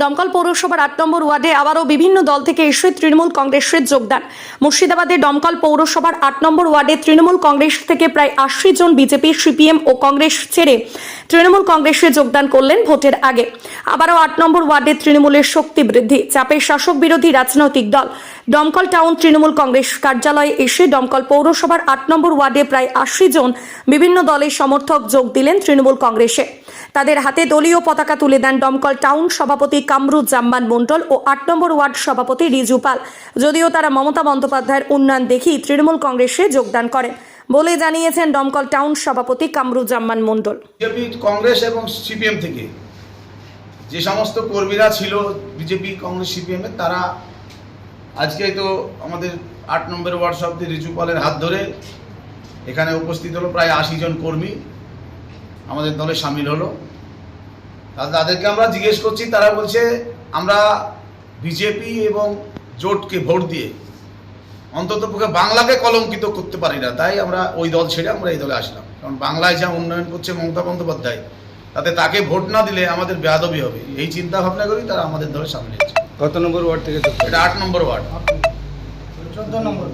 দমকল পৌরসভার আট নম্বর ওয়ার্ডে আবারও বিভিন্ন দল থেকে এসে তৃণমূল কংগ্রেসের যোগদান। মুর্শিদাবাদে দমকল পৌরসভার আট নম্বর ওয়ার্ডে তৃণমূল কংগ্রেস থেকে প্রায় আশি জন বিজেপি, সিপিএম ও কংগ্রেস ছেড়ে তৃণমূল কংগ্রেসে যোগদান করলেন ভোটের আগে। আবারও আট নম্বর ওয়ার্ডে তৃণমূলের শক্তি বৃদ্ধি, চাপে শাসক বিরোধী রাজনৈতিক দল। দমকল টাউন তৃণমূল কংগ্রেস কার্যালয়ে এসে দমকল পৌরসভার আট নম্বর ওয়ার্ডে প্রায় আশি জন বিভিন্ন দলের সমর্থক যোগ দিলেন তৃণমূল কংগ্রেসে। তাদের হাতে দলীয় পতাকা তুলে দেন দমকল টাউন সভাপতি কামরুজ্জামান মণ্ডল ও আট নম্বর ওয়ার্ড সভাপতি রিজু পাল। যদিও তারা মমতা বন্দ্যোপাধ্যায়ের উন্নয়ন দেখেই তৃণমূল কংগ্রেসে যোগদান করেন বলে জানিয়েছেন দমকল টাউন সভাপতি কামরুজ্জামান মণ্ডল। কংগ্রেস এবং সিপিএম থেকে যে সমস্ত কর্মীরা ছিল বিজেপি, কংগ্রেস, সিপিএম এর, তারা আজকে তো আমাদের আট নম্বর ওয়ার্ড সভাপতি রিজু পালের হাত ধরে এখানে উপস্থিত হলো প্রায় আশি জন কর্মী। আমাদের দলে সামিল হলো। তাদেরকে আমরা জিজ্ঞেস করছি তারা বলছে আমরা বিজেপি এবং জোটকে ভোট দিয়ে অন্তত পক্ষে বাংলাকে কলঙ্কিত করতে পারি না। তাই আমরা ওই দল ছেড়ে আমরা এই দলে আসলাম। কারণ বাংলায় যা উন্নয়ন করছে মমতা বন্দ্যোপাধ্যায় তাতে তাকে ভোট না দিলে আমাদের বেয়াদবি হবে। এই চিন্তা ভাবনা করি তারা আমাদের দলে সামিল হয়েছে। কত নম্বর ওয়ার্ড থেকে এটা আট নম্বর ওয়ার্ড। চোদ্দ নম্বর